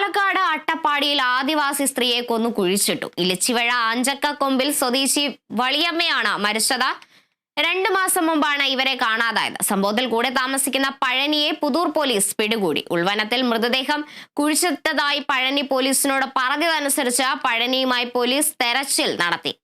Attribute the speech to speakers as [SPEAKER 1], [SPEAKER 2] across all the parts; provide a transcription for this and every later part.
[SPEAKER 1] പാലക്കാട് അട്ടപ്പാടിയിൽ ആദിവാസി സ്ത്രീയെ കൊന്നു കുഴിച്ചിട്ടു. ഇലച്ചിവഴ ആഞ്ചക്ക കൊമ്പിൽ സ്വദേശി വളിയമ്മയാണ് മരിച്ചത്. രണ്ടു മാസം മുമ്പാണ് ഇവരെ കാണാതായത്. സംഭവത്തിൽ കൂടെ താമസിക്കുന്ന പഴനിയെ പുതൂർ പോലീസ് പിടികൂടി. ഉൾവനത്തിൽ മൃതദേഹം കുഴിച്ചിട്ടതായി പഴനി പോലീസിനോട് പറഞ്ഞതനുസരിച്ച് പഴനിയുമായി പോലീസ് തെരച്ചിൽ നടത്തി.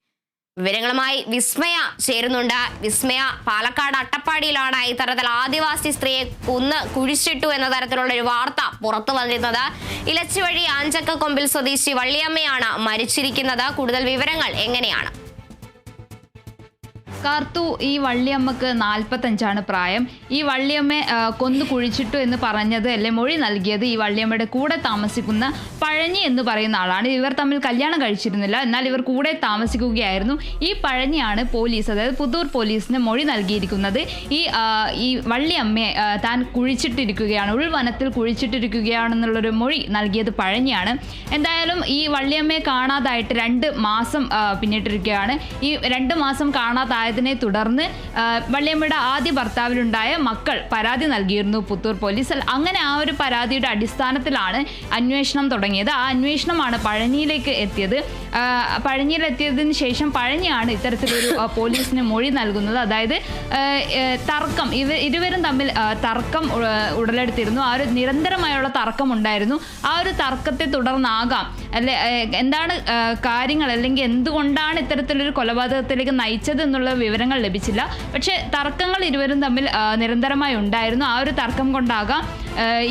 [SPEAKER 1] വിവരങ്ങളുമായി വിസ്മയ ചേരുന്നുണ്ട്. വിസ്മയ പാലക്കാട് അട്ടപ്പാടിയിലാണ് ഇത്തരത്തിൽ ആദിവാസി സ്ത്രീയെ കുന്ന് കുഴിച്ചിട്ടു എന്ന തരത്തിലുള്ള ഒരു വാർത്ത പുറത്തു വന്നിരുന്നത്. ഇലച്ചുവഴി ആഞ്ചക്ക കൊമ്പിൽ സ്വദേശി വള്ളിയമ്മയാണ് മരിച്ചിരിക്കുന്നത്. കൂടുതൽ വിവരങ്ങൾ എങ്ങനെയാണ്?
[SPEAKER 2] കാർത്തു ഈ വള്ളിയമ്മക്ക് നാൽപ്പത്തഞ്ചാണ് പ്രായം. ഈ വള്ളിയമ്മ കൊന്നു കുഴിച്ചിട്ടു എന്ന് പറഞ്ഞത് അല്ലെ മൊഴി നൽകിയത്? ഈ വള്ളിയമ്മയുടെ കൂടെ താമസിക്കുന്ന പഴഞ്ഞി എന്ന് പറയുന്ന ആളാണ്. ഇവർ തമ്മിൽ കല്യാണം കഴിച്ചിരുന്നില്ല. എന്നാൽ ഇവർ കൂടെ താമസിക്കുകയായിരുന്നു. ഈ പഴഞ്ഞിയാണ് പോലീസ് അതായത് പുതൂർ പോലീസിന് മൊഴി നൽകിയിരിക്കുന്നത്. ഈ ഈ വള്ളിയമ്മയെ താൻ കുഴിച്ചിട്ടിരിക്കുകയാണ് ഉൾവനത്തിൽ കുഴിച്ചിട്ടിരിക്കുകയാണെന്നുള്ളൊരു മൊഴി നൽകിയത് പഴഞ്ഞിയാണ് എന്തായാലും ഈ വള്ളിയമ്മയെ കാണാതായിട്ട് രണ്ട് മാസം പിന്നിട്ടിരിക്കുകയാണ്. ഈ രണ്ട് മാസം കാണാതായതിനെ തുടർന്ന് വള്ളിയമ്മയുടെ ആദ്യ ഭർത്താവിലുണ്ടായ മക്കൾ പരാതി നൽകിയിരുന്നു പുത്തൂർ പോലീസ് അല്ല, അങ്ങനെ ആ ഒരു പരാതിയുടെ അടിസ്ഥാനത്തിലാണ് അന്വേഷണം തുടങ്ങിയത്. ആ അന്വേഷണമാണ് പഴനിയിലേക്ക് എത്തിയത്. പഴനിയിലെത്തിയതിന് ശേഷം പഴനിയാണ് ഇത്തരത്തിലൊരു പോലീസിന് മൊഴി നൽകുന്നത്. അതായത് തർക്കം ഇവ ഇരുവരും തമ്മിൽ തർക്കം ഉടലെടുത്തിരുന്നു. ആ ഒരു നിരന്തരമായുള്ള തർക്കം ഉണ്ടായിരുന്നു ആ ഒരു തർക്കത്തെ തുടർന്നാകാം. അല്ലെ എന്താണ് കാര്യങ്ങൾ? അല്ലെങ്കിൽ എന്തുകൊണ്ടാണ് ഇത്തരത്തിലൊരു കൊലപാതകത്തിലേക്ക് നയിച്ചത് എന്നുള്ള വിവരങ്ങൾ ലഭിച്ചില്ല. പക്ഷേ തർക്കങ്ങൾ ഇരുവരും തമ്മിൽ നിരന്തരമായി ഉണ്ടായിരുന്നു. ആ ഒരു തർക്കം കൊണ്ടാകാം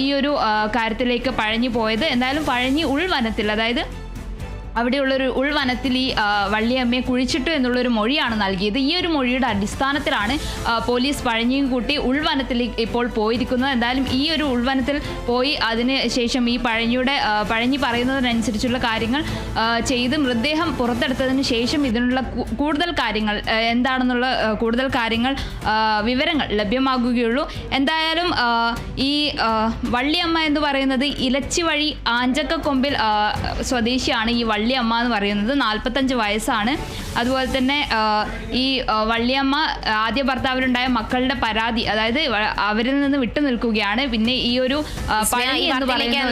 [SPEAKER 2] ഈ ഒരു കാര്യത്തിലേക്ക് പഴഞ്ഞു പോയത്. എന്തായാലും പഴഞ്ഞി ഉൾവനത്തിൽ അതായത് അവിടെയുള്ളൊരു ഉൾവനത്തിൽ ഈ വള്ളിയമ്മയെ കുഴിച്ചിട്ടു എന്നുള്ളൊരു മൊഴിയാണ് നൽകിയത്. ഈ ഒരു മൊഴിയുടെ അടിസ്ഥാനത്തിലാണ് പോലീസ് പഴഞ്ഞിയും കൂട്ടി ഉൾവനത്തിൽ ഇപ്പോൾ പോയിരിക്കുന്നത്. എന്തായാലും ഈ ഒരു ഉൾവനത്തിൽ പോയി അതിന് ശേഷം ഈ പഴഞ്ഞിയുടെ പഴഞ്ഞി പറയുന്നതിനനുസരിച്ചുള്ള കാര്യങ്ങൾ ചെയ്ത് മൃതദേഹം പുറത്തെടുത്തതിന് ശേഷം ഇതിനുള്ള കൂടുതൽ കാര്യങ്ങൾ എന്താണെന്നുള്ള കൂടുതൽ കാര്യങ്ങൾ വിവരങ്ങൾ ലഭ്യമാകുകയുള്ളൂ. എന്തായാലും ഈ വള്ളിയമ്മ എന്ന് പറയുന്നത് ഇലച്ചി വഴി ആഞ്ചക്കൊമ്പിൽ സ്വദേശിയാണ് ഈ വള്ളിയമ്മ എന്ന് പറയുന്നത് നാൽപ്പത്തഞ്ച് വയസ്സാണ്. അതുപോലെ തന്നെ ഈ വള്ളിയമ്മ ആദ്യ ഭർത്താവിലുണ്ടായ മക്കളുടെ പരാതി അതായത് അവരിൽ നിന്ന് വിട്ടു നിൽക്കുകയാണ്. പിന്നെ ഈ ഒരു പഴനി എന്ന് പറയുന്ന